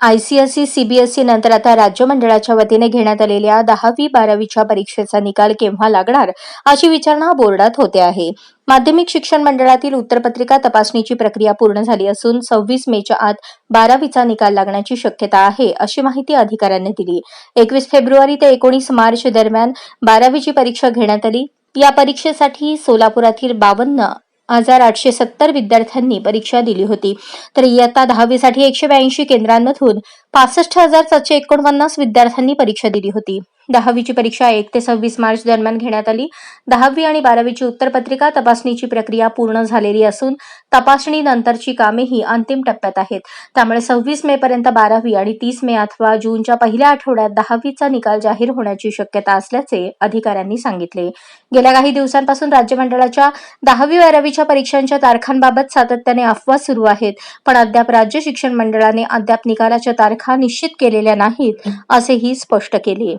ICSE CBSE नंतर आता राज्य मंडळाच्या वतीने घेण्यात आलेल्या दहावी बारावीच्या परीक्षेचा निकाल केव्हा लागणार अशी विचारणा बोर्डात होते आहे. माध्यमिक शिक्षण मंडळातील उत्तरपत्रिका तपासणीची प्रक्रिया पूर्ण झाली असून सव्वीस मेच्या आत बारावीचा निकाल लागण्याची शक्यता आहे अशी माहिती अधिकाऱ्यांनी दिली. एकवीस फेब्रुवारी ते एकोणीस मार्च दरम्यान बारावीची परीक्षा घेण्यात आली. या परीक्षेसाठी सोलापुरातील बावन्न हजार आठशे सत्तर विद्यार्थ्यांनी परीक्षा दिली होती. तर इयत्ता दहावीसाठी एकशे ब्याऐंशी केंद्रांमधून पासष्ट हजार सातशे एकोणपन्नास विद्यार्थ्यांनी परीक्षा दिली होती. दहावीची परीक्षा एक ते सव्वीस मार्च दरम्यान घेण्यात आली. दहावी आणि बारावीची उत्तरपत्रिका तपासणीची प्रक्रिया पूर्ण झालेली असून तपासणीनंतरची कामेही अंतिम टप्प्यात आहेत. त्यामुळे सव्वीस मे पर्यंत बारावी आणि तीस मे अथवा जूनच्या पहिल्या आठवड्यात दहावीचा निकाल जाहीर होण्याची शक्यता असल्याचे अधिकाऱ्यांनी सांगितले. गेल्या काही दिवसांपासून राज्य मंडळाच्या दहावी बारावीच्या परीक्षांच्या तारखांबाबत सातत्याने अफवा सुरू आहेत. पण अद्याप राज्य शिक्षण मंडळाने अद्याप निकालाच्या तारखा निश्चित केलेल्या नाहीत असेही स्पष्ट केले.